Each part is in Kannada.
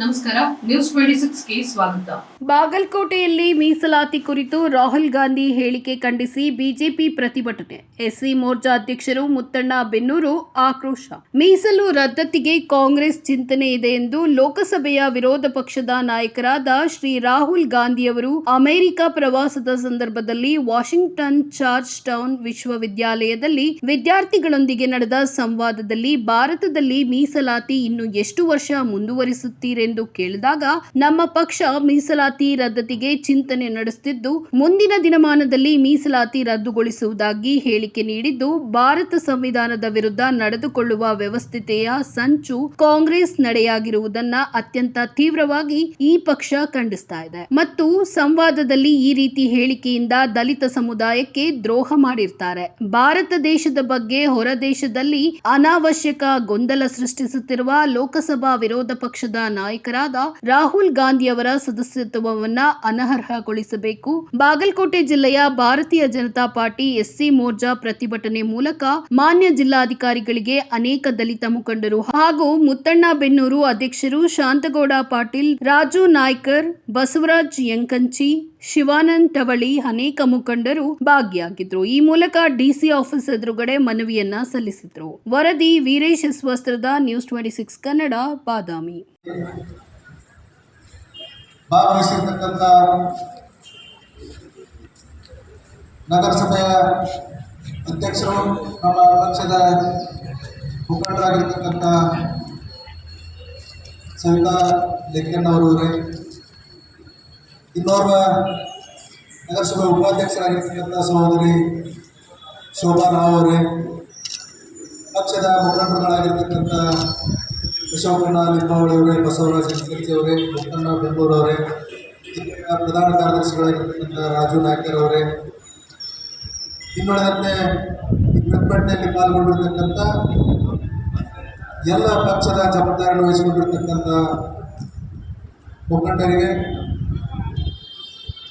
ನಮಸ್ಕಾರ ನ್ಯೂಸ್ ಟ್ವೆಂಟಿ ಸಿಕ್ಸ್ಗೆ ಸ್ವಾಗತ. ಬಾಗಲಕೋಟೆಯಲ್ಲಿ ಮೀಸಲಾತಿ ಕುರಿತು ರಾಹುಲ್ ಗಾಂಧಿ ಹೇಳಿಕೆ ಖಂಡಿಸಿ ಬಿಜೆಪಿ ಪ್ರತಿಭಟನೆ. ಎಸ್ಸಿ ಮೋರ್ಚಾ ಅಧ್ಯಕ್ಷರು ಮುತ್ತಣ್ಣ ಬೆನ್ನೂರು ಆಕ್ರೋಶ. ಮೀಸಲು ರದ್ದತಿಗೆ ಕಾಂಗ್ರೆಸ್ ಚಿಂತನೆ ಇದೆ ಎಂದು ಲೋಕಸಭೆಯ ವಿರೋಧ ಪಕ್ಷದ ನಾಯಕರಾದ ಶ್ರೀ ರಾಹುಲ್ ಗಾಂಧಿಯವರು ಅಮೆರಿಕ ಪ್ರವಾಸದ ಸಂದರ್ಭದಲ್ಲಿ ವಾಷಿಂಗ್ಟನ್ ಚಾರ್ಜ್ ಟೌನ್ ವಿಶ್ವವಿದ್ಯಾಲಯದಲ್ಲಿ ವಿದ್ಯಾರ್ಥಿಗಳೊಂದಿಗೆ ನಡೆದ ಸಂವಾದದಲ್ಲಿ ಭಾರತದಲ್ಲಿ ಮೀಸಲಾತಿ ಇನ್ನು ಎಷ್ಟು ವರ್ಷ ಮುಂದುವರಿಸುತ್ತೀರೆಂದು ಕೇಳಿದಾಗ ನಮ್ಮ ಪಕ್ಷ ಮೀಸಲಾತಿ ರದ್ದತಿಗೆ ಚಿಂತನೆ ನಡೆಸುತ್ತಿದ್ದು ಮುಂದಿನ ದಿನಮಾನದಲ್ಲಿ ಮೀಸಲಾತಿ ರದ್ದುಗೊಳಿಸುವುದಾಗಿ ಹೇಳಿಕೆ ನೀಡಿದ್ದು, ಭಾರತ ಸಂವಿಧಾನದ ವಿರುದ್ಧ ನಡೆದುಕೊಳ್ಳುವ ವ್ಯವಸ್ಥಿತೆಯ ಸಂಚು ಕಾಂಗ್ರೆಸ್ ನಡೆಯಾಗಿರುವುದನ್ನ ಅತ್ಯಂತ ತೀವ್ರವಾಗಿ ಈ ಪಕ್ಷ ಖಂಡಿಸ್ತಾ ಇದೆ. ಮತ್ತು ಸಂವಾದದಲ್ಲಿ ಈ ರೀತಿ ಹೇಳಿಕೆಯಿಂದ ದಲಿತ ಸಮುದಾಯಕ್ಕೆ ದ್ರೋಹ ಮಾಡಿರ್ತಾರೆ. ಭಾರತ ದೇಶದ ಬಗ್ಗೆ ಹೊರ ದೇಶದಲ್ಲಿ ಅನಾವಶ್ಯಕ ಗೊಂದಲ ಸೃಷ್ಟಿಸುತ್ತಿರುವ ಲೋಕಸಭಾ ವಿರೋಧ ಪಕ್ಷದ ನಾಯಕರಾದ ರಾಹುಲ್ ಗಾಂಧಿಯವರ ಸದಸ್ಯತ್ವವನ್ನ ಅನರ್ಹಗೊಳಿಸಬೇಕು. ಬಾಗಲಕೋಟೆ ಜಿಲ್ಲೆಯ ಭಾರತೀಯ ಜನತಾ ಪಾರ್ಟಿ ಎಸ್ಸಿ ಮೋರ್ಜಾ ಪ್ರತಿಭಟನೆ ಮೂಲಕ ಮಾನ್ಯ ಜಿಲ್ಲಾಧಿಕಾರಿಗಳಿಗೆ ಅನೇಕ ದಲಿತ ಮುಖಂಡರು ಹಾಗೂ ಮುತ್ತಣ್ಣ ಬೆನ್ನೂರು ಅಧ್ಯಕ್ಷರು ಶಾಂತಗೌಡ ಪಾಟೀಲ್, ರಾಜು ನಾಯ್ಕರ್, ಬಸವರಾಜ್ ಯಂಕಂಚಿ ಶಿವಾನಂದ್ ತವಳಿ ಅನೇಕ ಮುಖಂಡರು ಭಾಗಿಯಾಗಿದ್ರು. ಈ ಮೂಲಕ ಡಿಸಿ ಆಫೀಸ್ ಎದುರುಗಡೆ ಮನವಿಯನ್ನ ಸಲ್ಲಿಸಿದ್ರು. ವರದಿ Veeresh ಸ್ವಸ್ತ್ರದ news twenty six Kannada, Badami. ನಗರಸಭೆಯ ಅಧ್ಯಕ್ಷರು, ನಮ್ಮ ಪಕ್ಷದ ಮುಖಂಡರಾಗಿರ್ತಕ್ಕಂಥ ಸವಿತಾ ಲೆಕ್ಕಣ್ಣವರವರೇ ಇನ್ನೋರ್ವ ನಗರಸಭೆ ಉಪಾಧ್ಯಕ್ಷರಾಗಿರ್ತಕ್ಕಂಥ ಸಹೋದರಿ ಶೋಭಾ ರಾವ್ ಅವರೇ. ಪಕ್ಷದ ಮುಖಂಡರುಗಳಾಗಿರ್ತಕ್ಕಂಥ ಅಶೋಕಣ್ಣ ಲಿಂಬಾವಳಿಯವರೇ ಬಸವರಾಜ ಚಿಕ್ಕಿ ಅವರೇ ಮುಖಂಡ ಬೆಂಗಳೂರವರೇ ಅವರೇ ಪ್ರಧಾನ ಕಾರ್ಯದರ್ಶಿಗಳಾಗಿರ್ತಕ್ಕಂಥ ರಾಜು ನಾಯ್ಕರ್ ಅವರೇ. ಇನ್ನುಳಿದಂತೆ ಪ್ರತಿಭಟನೆಯಲ್ಲಿ ಪಾಲ್ಗೊಂಡಿರ್ತಕ್ಕಂಥ ಎಲ್ಲ ಪಕ್ಷದ ಜವಾಬ್ದಾರಿಯನ್ನು ವಹಿಸಿಕೊಂಡಿರ್ತಕ್ಕಂಥ ಮುಖಂಡರಿಗೆ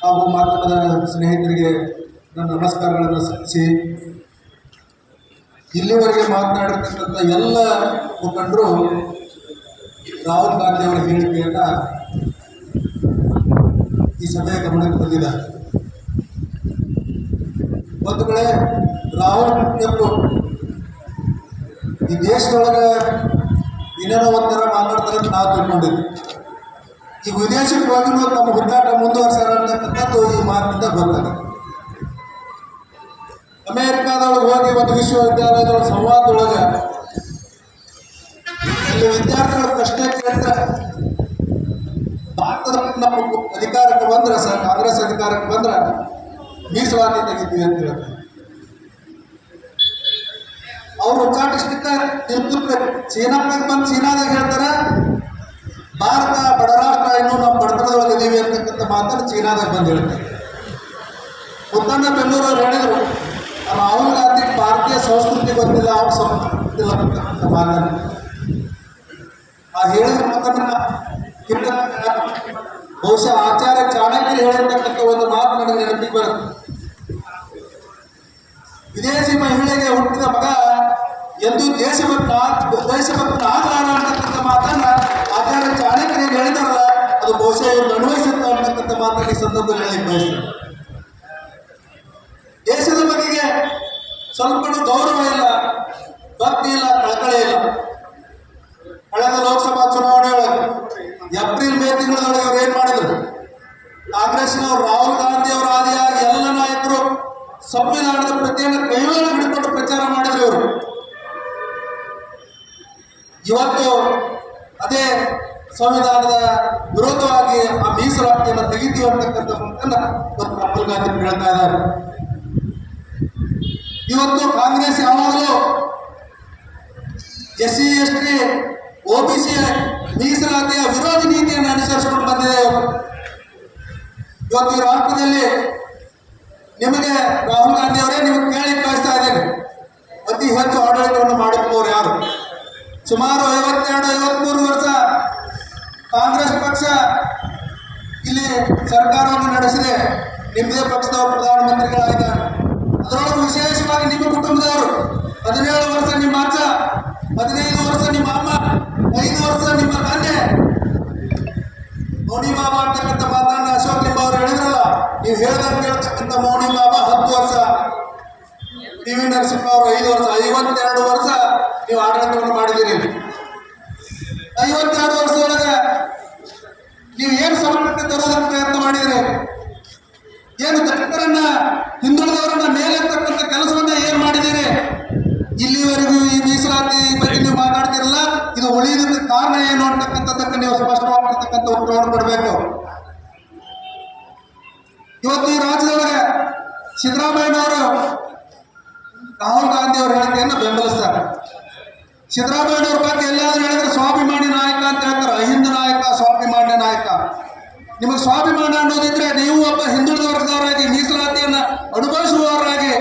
ಹಾಗೂ ಮಾಧ್ಯಮದ ಸ್ನೇಹಿತರಿಗೆ ನನ್ನ ನಮಸ್ಕಾರಗಳನ್ನು ಸಲ್ಲಿಸಿ, ಇಲ್ಲಿವರೆಗೆ ಮಾತನಾಡಿರ್ತಕ್ಕಂಥ ಎಲ್ಲ ಮುಖಂಡರು ರಾಹುಲ್ ಗಾಂಧಿ ಅವರ ಹೇಳಿಕೆಯನ್ನು ಈ ಸಭೆಯ ಗಮನಕ್ಕೆ ತಂದಿದ್ದಾರೆ. ಒಂದು ವೇಳೆ ರಾಹುಲ್ ಅವರು ಈ ದೇಶದೊಳಗೆ ಇನ್ನೇನೋ ಒಂಥರ ಮಾತಾಡ್ತಾರೆ ಅಂತ ನಾವು ತಿಳ್ಕೊಂಡಿದ್ವಿ ಈ ವಿದೇಶಕ್ಕೆ ಹೋಗಿನೂ ನಮ್ಮ ಹುದ್ದಾಟ ಮುಂದುವರ್ಸ್ಯಾರ ಅಂತಕ್ಕಂಥದ್ದು ಈ ಮಾತಿಂದ ಬರ್ತದೆ ಅಮೇರಿಕಾದೊಳಗೆ ಹೋಗಿ ಒಂದು ವಿಶ್ವವಿದ್ಯಾಲಯದ ಸಂವಾದದೊಳಗೆ ಇಲ್ಲಿ ವಿದ್ಯಾರ್ಥಿಗಳ ಪ್ರಶ್ನೆ ಕೇಳಿದ್ರೆ ಭಾರತದ ನಮ್ಮ ಅಧಿಕಾರಕ್ಕೆ ಬಂದ್ರೆ ಸರ್ ಕಾಂಗ್ರೆಸ್ ಅಧಿಕಾರಕ್ಕೆ ಬಂದ್ರೆ ಮೀಸಲಾತಿ ತೆಗಿತೀವಿ ಅಂತ ಹೇಳ್ತಾರೆ. ಅವ್ರು ಉಚ್ಚಾಟಿಸ್ಲಿಕ್ಕೆ ಚೀನಾ ಚೀನಾದಾಗ ಬಂದು, ಚೀನಾದಾಗ ಹೇಳ್ತಾರೆ, ಭಾರತ ಮಾತನ್ನು ಚೀನಾದಾಗ ಬಂದು ಹೇಳ್ತಾರೆ ಮುತ್ತಣ್ಣ ಬೆಂಗಳೂರು ಅವ್ರು ಹೇಳಿದ್ರು ರಾಹುಲ್ ಗಾಂಧಿ ಭಾರತೀಯ ಸಂಸ್ಕೃತಿ ಗೊತ್ತಿಲ್ಲ, ಅವ್ರ ಸಂಸ್ಕೃತಿ ಭಾರತ ಆ ಹೇಳಿದ ಕೇಳಿದಾಗ ಬಹುಶಃ ಆಚಾರ್ಯ ಚಾಣಕ್ಯರು ಹೇಳಿರ್ತಕ್ಕಂಥ ಒಂದು ಮಾತು ನನಗೆ ನೆನಪಿಗೆ ಬರುತ್ತೆ. ವಿದೇಶಿ ಮಹಿಳೆಗೆ ಹುಟ್ಟಿದ ಮಗ ಎಂದು ದೇಶಭಕ್ತ ದೇಶಭಕ್ತ ಆಗಲಾರ ಅಂತಕ್ಕಂಥ ಮಾತನ್ನ ಆಚಾರ್ಯ ಚಾಣಕ್ಯರು ಹೇಳಿದಾರಲ್ಲ, ಅದು ಬಹುಶಃ ಇವ್ರು ಅನ್ವಯಿಸುತ್ತೆ ಸಂದರ್ಭದಲ್ಲಿ ಹೇಳಿ ಬಯಸ್ತೇನೆ. ದೇಶದ ಬಗೆಗೆ ಸ್ವಲ್ಪ ಗೌರವ ಇಲ್ಲ, ಭಕ್ತಿ ಇಲ್ಲ ಕಳಕಳಿ ಇಲ್ಲ. ಕಳೆದ ಲೋಕಸಭಾ ಚುನಾವಣೆ ಒಳಗೆ ಏಪ್ರಿಲ್ ಮೇ ತಿಂಗಳೊಳಗೆ ಅವ್ರು ಏನ್ ಮಾಡಿದ್ರು? ಕಾಂಗ್ರೆಸ್ನವರು ರಾಹುಲ್ ಗಾಂಧಿ ಅವರ ಆದಿಯಾಗಿ ಎಲ್ಲ ನಾಯಕರು ಸಂವಿಧಾನದ ಪ್ರತಿಯನ್ನು ಕೈವೇಳೆ ಹಿಡಿದುಕೊಂಡು ಪ್ರಚಾರ ಮಾಡಿದ್ರು ಇವರು ಇವತ್ತು ಅದೇ ಸಂವಿಧಾನದ ವಿರೋಧವಾಗಿ ಆ ಮೀಸಲಾತಿಯನ್ನು ತೆಗಿತೀವಿ ಅಂತಕ್ಕಂಥ ಮಾತನ್ನ ಇವತ್ತು ರಾಹುಲ್ ಗಾಂಧಿ ಹೇಳ್ತಾ ಇದ್ದಾರೆ. ಇವತ್ತು ಕಾಂಗ್ರೆಸ್ ಯಾವಾಗಲೂ S C S T O B C ಮೀಸಲಾತಿಯ ವಿರೋಧಿ ನೀತಿಯನ್ನು ಅನುಸರಿಸಿಕೊಂಡು ಬಂದಿದೆ ಇವತ್ತು ಈ ರಾಷ್ಟ್ರದಲ್ಲಿ ನಿಮಗೆ ರಾಹುಲ್ ಗಾಂಧಿ ಅವರೇ ನಿಮಗೆ ಕೇಳಿ ಕಳಿಸ್ತಾ ಇದ್ದೇನೆ ಅತಿ ಹೆಚ್ಚು ಆಡಳಿತವನ್ನು ಮಾಡಿದ್ದವರು ಯಾರು? ಸುಮಾರು ಐವತ್ತೆರಡು, ಐವತ್ಮೂರು ವರ್ಷ ಕಾಂಗ್ರೆಸ್ ಪಕ್ಷ ಇಲ್ಲಿ ಸರ್ಕಾರವನ್ನು ನಡೆಸಿದೆ. ನಿಮ್ಮದೇ ಪಕ್ಷದವರು ಪ್ರಧಾನಮಂತ್ರಿಗಳಾಗಿದ್ದಾರೆ ಅದರೊಳಗೆ ವಿಶೇಷವಾಗಿ ನಿಮ್ಮ ಕುಟುಂಬದವರು. ಹದಿನೇಳು ವರ್ಷ ನಿಮ್ಮ ಅಜ್ಜ, ಹದಿನೈದು ವರ್ಷ ನಿಮ್ಮ ಅಮ್ಮ, ಐದು ವರ್ಷ ನಿಮ್ಮ ತಂದೆ. ಬಾಬಾ ಅಂತಕ್ಕಂಥ ಮಾತನ್ನ ಅಶೋಕ್ ನಿಮ್ಮ ಅವರು ಹೇಳಿದ್ರಲ್ಲ, ನೀವು ಹೇಳ್ದಂತ ಹೇಳ್ತಕ್ಕಂಥ ಮೌನಿ ಬಾಬಾ ಹತ್ತು ವರ್ಷ. ಟಿ ವಿ ನರಸಿಂಹ ಅವರು ಐದು ವರ್ಷ. ಐವತ್ತೆರಡು ವರ್ಷ ನೀವು ಆಡಳಿತವನ್ನು ಮಾಡಿದ್ದೀರಿ ಐವತ್ತೆರಡು ವರ್ಷದೊಳಗೆ ನೀವು ಏನು ಸಮರ್ಪಣೆ ಪ್ರಯತ್ನ ಮಾಡಿದರೆ? ಏನು ದಲಿತರನ್ನ ಹಿಂದುಳಿದವರನ್ನ ಮೇಲೆತ್ತಕ್ಕಂಥ ಕೆಲಸವನ್ನ ಏನು ಮಾಡಿದ್ದೀರಿ? ಇಲ್ಲಿವರೆಗೂ ಈ ಮೀಸಲಾತಿ ಬಗ್ಗೆ ನೀವು ಮಾತಾಡ್ತಿರಲ್ಲ, ಇದು ಉಳಿಯೋದಕ್ಕೆ ಕಾರಣ ಏನು ಅಂತಕ್ಕಂಥದ್ದಕ್ಕೆ ನೀವು ಸ್ಪಷ್ಟವಾಗಿರ್ತಕ್ಕಂಥ ಉತ್ತರವನ್ನು ಕೊಡಬೇಕು. ಇವತ್ತು ಈ ರಾಜ್ಯದೊಳಗೆ ಸಿದ್ದರಾಮಯ್ಯನವರು ರಾಹುಲ್ ಗಾಂಧಿ ಅವರ ಹೇಳಿಕೆಯನ್ನು ಬೆಂಬಲಿಸ್ತಾರೆ. ಸಿದ್ದರಾಮಯ್ಯನವ್ರ ಬಗ್ಗೆ ಎಲ್ಲಾದ್ರೂ ಹೇಳಿದ್ರೆ ಸ್ವಾಭಿಮಾನಿ ನಾಯಕ ಅಂತ ಹೇಳ್ತಾರೆ. ಅಹಿಂದ ನಾಯಕ, ಸ್ವಾಭಿಮಾನ್ಯ ನಾಯಕ. ನಿಮಗೆ ಸ್ವಾಭಿಮಾನ ಅನ್ನೋದಿದ್ರೆ ನೀವು ಒಬ್ಬ ಹಿಂದುಳಿದ ವರ್ಗದವರಾಗಿ, ಮೀಸಲಾತಿಯನ್ನ ಅನುಭವಿಸುವವರಾಗಿ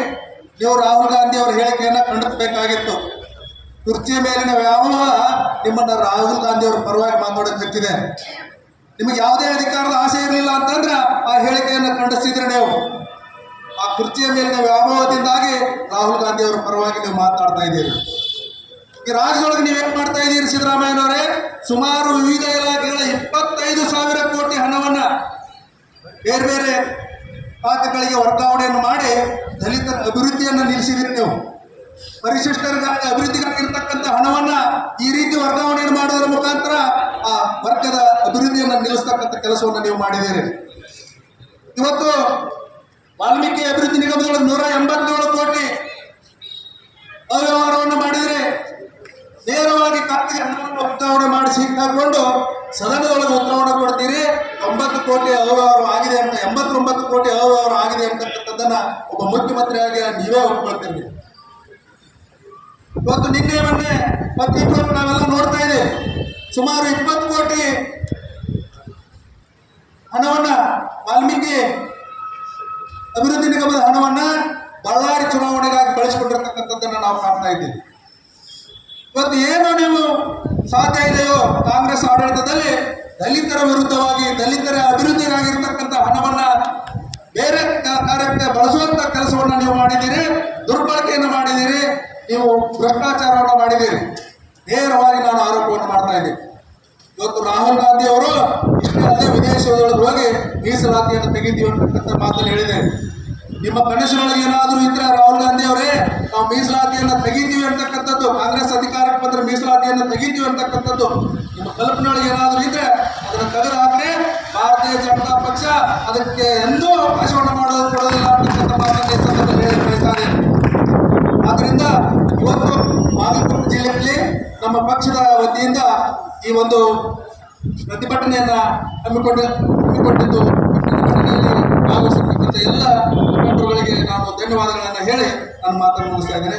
ನೀವು ರಾಹುಲ್ ಗಾಂಧಿ ಅವರ ಹೇಳಿಕೆಯನ್ನು ಖಂಡಿಸಬೇಕಾಗಿತ್ತು. ಕುರ್ಚಿಯ ಮೇಲಿನ ವ್ಯಾಮೋಹ ನಿಮ್ಮನ್ನ ರಾಹುಲ್ ಗಾಂಧಿ ಅವರ ಪರವಾಗಿ ಮಾತಾಡೋಕೆ ನಿಮಗೆ ಯಾವುದೇ ಅಧಿಕಾರದ ಆಸೆ ಇರಲಿಲ್ಲ ಅಂತಂದ್ರೆ ಆ ಹೇಳಿಕೆಯನ್ನು ಖಂಡಿಸಿದ್ರೆ ನೀವು. ಆ ಕುರ್ಚಿಯ ಮೇಲಿನ ವ್ಯಾಮೋಹದಿಂದಾಗಿ ರಾಹುಲ್ ಗಾಂಧಿ ಅವರ ಪರವಾಗಿ ನೀವು ಮಾತಾಡ್ತಾ ಇದ್ದೀರಿ. ಈ ರಾಜ್ಯದೊಳಗೆ ನೀವೇನ್ ಮಾಡ್ತಾ ಇದ್ದೀರಿ ಸಿದ್ದರಾಮಯ್ಯನವರೇ? ಸುಮಾರು ವಿವಿಧ ಇಲಾಖೆಗಳ ಇಪ್ಪತ್ತೈದು ಸಾವಿರ ಕೋಟಿ ಹಣವನ್ನ ಬೇರೆ ಬೇರೆ ಖಾತೆಗಳಿಗೆ ವರ್ಗಾವಣೆಯನ್ನು ಮಾಡಿ ದಲಿತರ ಅಭಿವೃದ್ಧಿಯನ್ನ ನಿಲ್ಲಿಸಿದಿರಿ ನೀವು. ಪರಿಶಿಷ್ಟರಿಗಾಗಿ ಅಭಿವೃದ್ಧಿಗಾಗಿರ್ತಕ್ಕಂಥ ಹಣವನ್ನ ಈ ರೀತಿ ವರ್ಗಾವಣೆಯನ್ನು ಮಾಡೋದ್ರ ಮುಖಾಂತರ ಆ ವರ್ಗದ ಅಭಿವೃದ್ಧಿಯನ್ನು ನಿಲ್ಲಿಸ್ತಕ್ಕಂಥ ಕೆಲಸವನ್ನು ನೀವು ಮಾಡಿದ್ದೀರಿ. ಇವತ್ತು ವಾಲ್ಮೀಕಿ ಅಭಿವೃದ್ಧಿ ನಿಗಮದೊಳಗೆ ನೂರ ಎಂಬತ್ತೇಳು ಕೋಟಿ ಅವ್ಯವಹಾರವನ್ನು ಮಾಡಿದರೆ ನೇರವಾಗಿ ಖಾತೆಗೆ ಹಣವನ್ನು ವರ್ಗಾವಣೆ ಮಾಡಿಸಿ ಹಾಕೊಂಡು ಸದನದೊಳಗೆ ಉತ್ತರವನ್ನು ಕೊಡ್ತೀರಿ. ತೊಂಬತ್ತು ಕೋಟಿ ಅವ್ಯವಹಾರ ಆಗಿದೆ ಅಂತ, ಎಂಬತ್ತೊಂಬತ್ತು ಕೋಟಿ ಅವ್ಯವಹಾರ ಆಗಿದೆ ಅಂತಕ್ಕಂಥದ್ದನ್ನ ಒಬ್ಬ ಮುಖ್ಯಮಂತ್ರಿಯಾಗಿ ನೀವೇ ಒಪ್ಕೊಳ್ತೀರಿ. ಇವತ್ತು ನಿನ್ನೆ ಮೊನ್ನೆ ಪತ್ರಿಕೆಗಳು ನಾವೆಲ್ಲ ನೋಡ್ತಾ ಇದ್ದೀವಿ. ಸುಮಾರು ಇಪ್ಪತ್ತು ಕೋಟಿ ಹಣವನ್ನ ವಾಲ್ಮೀಕಿ ಅಭಿವೃದ್ಧಿ ನಿಗಮದ ಹಣವನ್ನ ಬಳ್ಳಾರಿ ಚುನಾವಣೆಗಾಗಿ ಬಳಸಿಕೊಂಡಿರ್ತಕ್ಕಂಥದ್ದನ್ನ ನಾವು ಕಾಣ್ತಾ ಇದ್ದೀವಿ. ಇವತ್ತು ಏನು ನೀವು ಸಾಧ್ಯ ಇದೆಯೋ? ಕಾಂಗ್ರೆಸ್ ಆಡಳಿತದಲ್ಲಿ ದಲಿತರ ವಿರುದ್ಧವಾಗಿ, ದಲಿತರ ಅಭಿವೃದ್ಧಿಗಾಗಿರ್ತಕ್ಕಂಥ ಹಣವನ್ನ ಬೇರೆ ಕಾರ್ಯಕ್ಕೆ ಬಳಸುವಂತ ಕೆಲಸವನ್ನ ನೀವು ಮಾಡಿದ್ದೀರಿ, ದುರ್ಬಳಕೆಯನ್ನು ಮಾಡಿದ್ದೀರಿ, ನೀವು ಭ್ರಷ್ಟಾಚಾರವನ್ನು ಮಾಡಿದ್ದೀರಿ. ನೇರವಾಗಿ ನಾನು ಆರೋಪವನ್ನು ಮಾಡ್ತಾ ಇದ್ದೀನಿ. ಇವತ್ತು ರಾಹುಲ್ ಗಾಂಧಿ ಅವರು ಇಷ್ಟೇ ಅಲ್ಲದೆ ವಿದೇಶದೊಳಗೆ ಹೋಗಿ ಮೀಸಲಾತಿಯನ್ನು ತೆಗಿತೀವಿ ಅಂತಕ್ಕಂಥ ಮಾತನ್ನು ಹೇಳಿದೆ. ನಿಮ್ಮ ಕನಸಿನೊಳಗೆ ಏನಾದರೂ ಇದ್ರೆ ರಾಹುಲ್ ಗಾಂಧಿ ಅವರೇ, ನಾವು ಮೀಸಲಾತಿಯನ್ನು ತೆಗಿತೀವಿ ಅಂತಕ್ಕಂಥದ್ದು ಕಾಂಗ್ರೆಸ್ ಅಧಿಕಾರಕ್ಕೆ ಬಂದ್ರೆ ಮೀಸಲಾತಿಯನ್ನು ತೆಗಿತೀವಿ ಅಂತಕ್ಕಂಥದ್ದು ನಿಮ್ಮ ಕಲ್ಪನೆಯೊಳಗೆ ಏನಾದರೂ ಇದ್ರೆ ಅದನ್ನು ತೆಗೆದು ಹಾಕ್ರೆ ಭಾರತೀಯ ಜನತಾ ಪಕ್ಷ ಅದಕ್ಕೆ ಎಂದೂ ಅವಕಾಶವನ್ನು ಮಾಡೋದು ಕೊಡೋದಿಲ್ಲ ಅಂತಕ್ಕಂಥ ಸಂದರ್ಭದಲ್ಲಿ ಹೇಳಲು ಬಯಸ್ತಾ ಆದ್ದರಿಂದ ಇವತ್ತು ಬಾಗಲಕೋಟೆ ಜಿಲ್ಲೆಯಲ್ಲಿ ನಮ್ಮ ಪಕ್ಷದ ವತಿಯಿಂದ ಈ ಒಂದು ಪ್ರತಿಭಟನೆಯನ್ನು ಹಮ್ಮಿಕೊಂಡು, ಹಮ್ಮಿಕೊಂಡಿದ್ದು ಭಾಗವಹಿಸಿರ್ತಕ್ಕಂಥ ಎಲ್ಲ ಮುಖಂಡರುಗಳಿಗೆ ನಾನು ಧನ್ಯವಾದಗಳನ್ನು ಹೇಳಿ ನನ್ನ ಮಾತನ್ನು ಮುಗಿಸ್ತಾ ಇದ್ದೇನೆ.